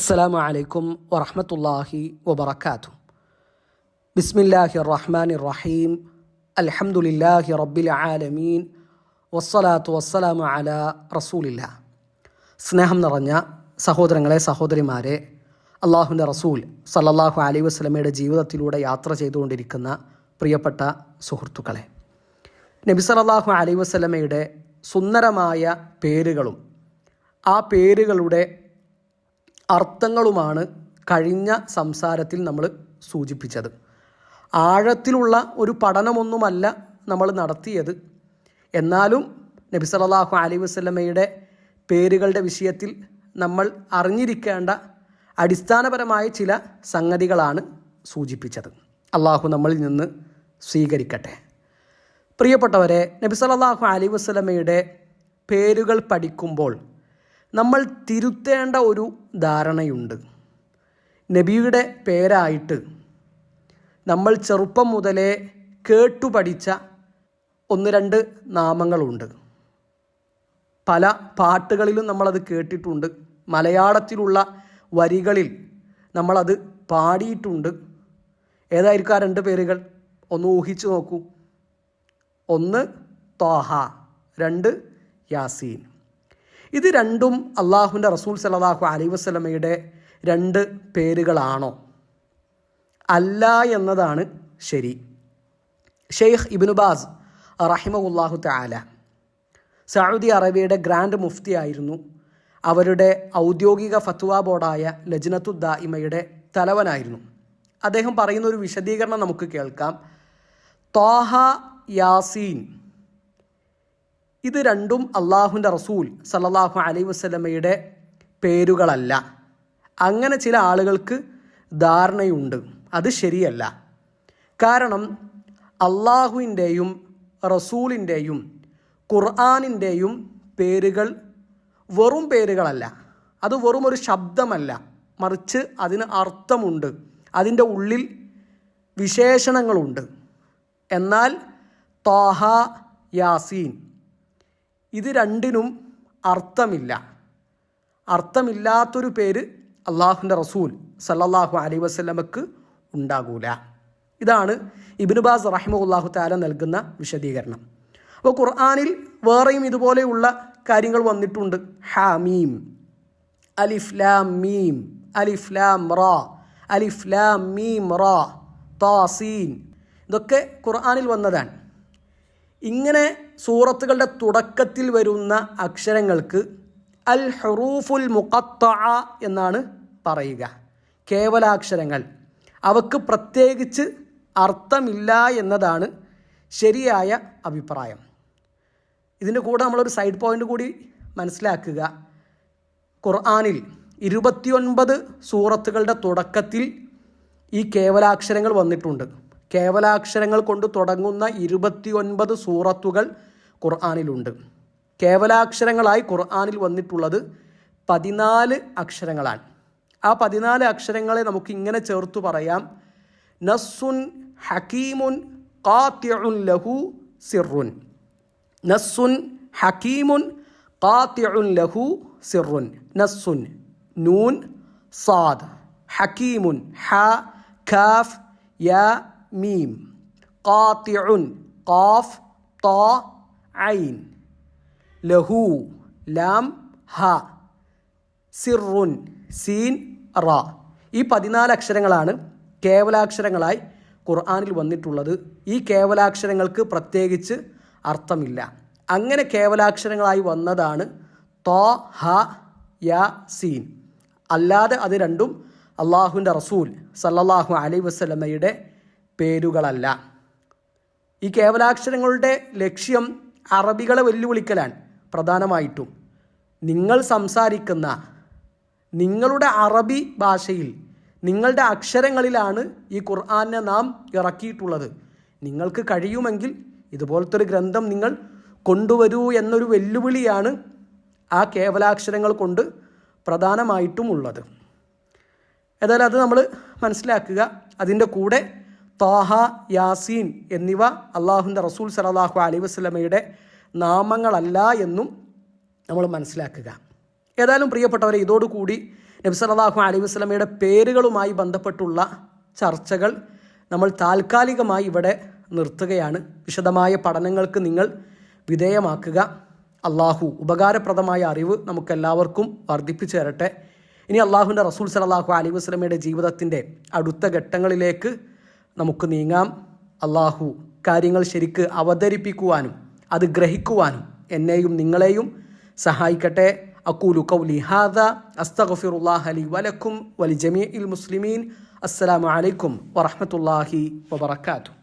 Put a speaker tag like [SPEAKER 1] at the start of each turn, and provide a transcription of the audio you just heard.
[SPEAKER 1] അസ്സലാമു അലൈക്കും വറഹമത്തല്ലാഹി വബർക്കാത്തു ബിസ്മില്ലാഹി റഹ്മാൻ റഹീം അലഹമുല്ലാഹി റബ്ബിൽ ആലമീൻ വസ്സലാത്തു വസ്സലാമു അല റസൂലില്ല സ്നേഹം നിറഞ്ഞ സഹോദരങ്ങളെ സഹോദരിമാരെ അള്ളാഹുവിന്റെ റസൂൽ സല്ലല്ലാഹു അലൈ വസ്ലമയുടെ ജീവിതത്തിലൂടെ യാത്ര ചെയ്തുകൊണ്ടിരിക്കുന്ന പ്രിയപ്പെട്ട സുഹൃത്തുക്കളെ. നബി സല്ലല്ലാഹു അലൈ വസ്ലമയുടെ സുന്ദരമായ പേരുകളും ആ പേരുകളുടെ അർത്ഥങ്ങളുമാണ് കഴിഞ്ഞ സംസാരത്തിൽ നമ്മൾ സൂചിപ്പിച്ചത്. ആഴത്തിലുള്ള ഒരു പഠനമൊന്നുമല്ല നമ്മൾ നടത്തിയത്. എന്നാലും നബി സല്ലല്ലാഹു അലൈഹി വസ്ലമയുടെ പേരുകളുടെ വിഷയത്തിൽ നമ്മൾ അറിഞ്ഞിരിക്കേണ്ട അടിസ്ഥാനപരമായ ചില സംഗതികളാണ് സൂചിപ്പിച്ചത്. അള്ളാഹു നമ്മളിൽ നിന്ന് സ്വീകരിക്കട്ടെ. പ്രിയപ്പെട്ടവരെ നബി സല്ലല്ലാഹു അലൈഹി വസ്ലമയുടെ പേരുകൾ പഠിക്കുമ്പോൾ നമ്മൾ തിരുത്തേണ്ട ഒരു ധാരണയുണ്ട്. നബിയുടെ പേരായിട്ട് നമ്മൾ ചെറുപ്പം മുതലേ കേട്ടു പഠിച്ച ഒന്ന് രണ്ട് നാമങ്ങളുണ്ട്. പല പാട്ടുകളിലും നമ്മളത് കേട്ടിട്ടുണ്ട്. മലയാളത്തിലുള്ള വരികളിൽ നമ്മളത് പാടിയിട്ടുണ്ട്. ഏതായിരിക്കും ആ രണ്ട് പേരുകൾ? ഒന്ന് ഊഹിച്ചു നോക്കൂ. ഒന്ന് തോഹ രണ്ട് യാസീൻ. ഇത് രണ്ടും അള്ളാഹുവിന്റെ റസൂൽ സലാഹു അലൈ വസ്ലമയുടെ രണ്ട് പേരുകളാണോ? അല്ല എന്നതാണ് ശരി. ഷെയ്ഖ് ഇബിനുബാസ് റഹിമുല്ലാഹു താല സൗദി അറേബ്യയുടെ ഗ്രാൻഡ് മുഫ്തി ആയിരുന്നു അവരുടെ ഔദ്യോഗിക ഫത്വ ബോർഡായ ലജ്നത്തുദ്ദായിമയുടെ തലവനായിരുന്നു. അദ്ദേഹം പറയുന്ന ഒരു വിശദീകരണം നമുക്ക് കേൾക്കാം. തോഹ യാസീൻ ഇത് രണ്ടും അള്ളാഹുവിന്റെ റസൂൽ സല്ലല്ലാഹു അലൈ വസ്ലമയുടെ പേരുകളല്ല. അങ്ങനെ ചില ആളുകൾക്ക് ധാരണയുണ്ട്. അത് ശരിയല്ല. കാരണം അള്ളാഹുവിന്റെയും റസൂലിന്റെയും ഖുർആാനിന്റെയും പേരുകൾ വെറും പേരുകളല്ല. അത് വെറും ഒരു ശബ്ദമല്ല. മറിച്ച് അതിന് അർത്ഥമുണ്ട്. അതിന്റെ ഉള്ളിൽ വിശേഷണങ്ങളുണ്ട്. എന്നാൽ താഹ യാസീൻ ഇത് രണ്ടിനും അർത്ഥമില്ല. അർത്ഥമില്ലാത്തൊരു പേര് അള്ളാഹുന്റെ റസൂൽ സല്ലാഹു അലൈ വസ്ലമക്ക് ഉണ്ടാകൂല. ഇതാണ് ഇബിനുബാസ് റഹിമുല്ലാഹു താല നൽകുന്ന വിശദീകരണം. അപ്പോൾ ഖുർആാനിൽ വേറെയും ഇതുപോലെയുള്ള കാര്യങ്ങൾ വന്നിട്ടുണ്ട്. ഹാമീം അലിഫ്ലാം മീം അലിഫ്ലാം റാ അലിഫ്ലാം മീം റാ താസീൻ. ഇതൊക്കെ ഖുർആാനിൽ വന്നതാണ്. ഇങ്ങനെ സൂറത്തുകളുടെ തുടക്കത്തിൽ വരുന്ന അക്ഷരങ്ങൾക്ക് അൽ ഹറൂഫുൽ മുഖത്ത എന്നാണ് പറയുക. കേവലാക്ഷരങ്ങൾ. അവക്ക് പ്രത്യേകിച്ച് അർത്ഥമില്ല എന്നതാണ് ശരിയായ അഭിപ്രായം. ഇതിന്റെ കൂടെ നമ്മളൊരു സൈഡ് പോയിന്റ് കൂടി മനസ്സിലാക്കുക. ഖുർആാനിൽ ഇരുപത്തിയൊൻപത് സൂറത്തുകളുടെ തുടക്കത്തിൽ ഈ കേവലാക്ഷരങ്ങൾ വന്നിട്ടുണ്ട്. കേവലാക്ഷരങ്ങൾ കൊണ്ട് തുടങ്ങുന്ന ഇരുപത്തിയൊൻപത് സൂറത്തുകൾ ഖുർആാനിലുണ്ട്. കേവലാക്ഷരങ്ങളായി ഖുർആാനിൽ വന്നിട്ടുള്ളത് പതിനാല് അക്ഷരങ്ങളാണ്. ആ പതിനാല് അക്ഷരങ്ങളെ നമുക്ക് ഇങ്ങനെ ചേർത്ത് പറയാം. നസ്സുൻ ഹക്കീമുൻ കാത്യുൻ ലഹു സിറുൻ. നസ്സുൻ ഹക്കീമുൻ കാത്യുൻ ലഹു സിറുൻ. നസ്സുൻ നൂൻ സാദ്. ഹക്കീമുൻ ഹ ഖാഫ് യാ മീം. കാത്തിഉൻ ഖാഫ് ത ഐൻ. ലഹു ലാം ഹ. സിറുൻ സീൻ റ. ഈ പതിനാല് അക്ഷരങ്ങളാണ് കേവലാക്ഷരങ്ങളായി ഖുർആാനിൽ വന്നിട്ടുള്ളത്. ഈ കേവലാക്ഷരങ്ങൾക്ക് പ്രത്യേകിച്ച് അർത്ഥമില്ല. അങ്ങനെ കേവലാക്ഷരങ്ങളായി വന്നതാണ് തോ ഹ യ സീൻ. അല്ലാതെ അത് രണ്ടും അള്ളാഹുവിന്റെ റസൂൽ സല്ലല്ലാഹു അലൈ വസ്ലമയുടെ പേരുകളല്ല. ഈ കേവലാക്ഷരങ്ങളുടെ ലക്ഷ്യം അറബികളെ വെല്ലുവിളിക്കലാണ് പ്രധാനമായിട്ടും. നിങ്ങൾ സംസാരിക്കുന്ന നിങ്ങളുടെ അറബി ഭാഷയിൽ നിങ്ങളുടെ അക്ഷരങ്ങളിലാണ് ഈ ഖുർആാനെ നാം ഇറക്കിയിട്ടുള്ളത്. നിങ്ങൾക്ക് കഴിയുമെങ്കിൽ ഇതുപോലത്തെ ഒരു ഗ്രന്ഥം നിങ്ങൾ കൊണ്ടുവരൂ എന്നൊരു വെല്ലുവിളിയാണ് ആ കേവലാക്ഷരങ്ങൾ കൊണ്ട് പ്രധാനമായിട്ടും ഉള്ളത്. ഏതായാലും അത് നമ്മൾ മനസ്സിലാക്കുക. അതിന്റെ കൂടെ താഹ യാസീൻ എന്നിവ അള്ളാഹുന്റെ റസൂൽ സലാഹു അലൈ വസ്ലമയുടെ നാമങ്ങളല്ല എന്നും നമ്മൾ മനസ്സിലാക്കുക. ഏതായാലും പ്രിയപ്പെട്ടവരെ ഇതോടുകൂടി നബി സലാഹു അലൈഹി വസ്ലമയുടെ പേരുകളുമായി ബന്ധപ്പെട്ടുള്ള ചർച്ചകൾ നമ്മൾ താൽക്കാലികമായി ഇവിടെ നിർത്തുകയാണ്. വിശദമായ പഠനങ്ങൾക്ക് നിങ്ങൾ വിധേയമാക്കുക. അള്ളാഹു ഉപകാരപ്രദമായ അറിവ് നമുക്കെല്ലാവർക്കും വർദ്ധിപ്പിച്ചു തരട്ടെ. ഇനി അള്ളാഹുവിന്റെ റസൂൽ സലാഹു അലൈഹി വസ്ലമയുടെ ജീവിതത്തിന്റെ അടുത്ത ഘട്ടങ്ങളിലേക്ക് നമുക്ക് നീങ്ങാം. അള്ളാഹു കാര്യങ്ങൾ ശരിക്ക് അവതരിപ്പിക്കുവാനും അത് ഗ്രഹിക്കുവാനും എന്നെയും നിങ്ങളെയും സഹായിക്കട്ടെ. അക്കൂലു കൗലി ഹാദ. അസ്തഗഫിറുല്ലാഹ് വലക്കും. വലി ജമീ ഇൽ മുസ്ലിമീൻ അസ്സലാമലൈക്കും വറഹമത്തല്ലാഹി വബർക്കാത്തു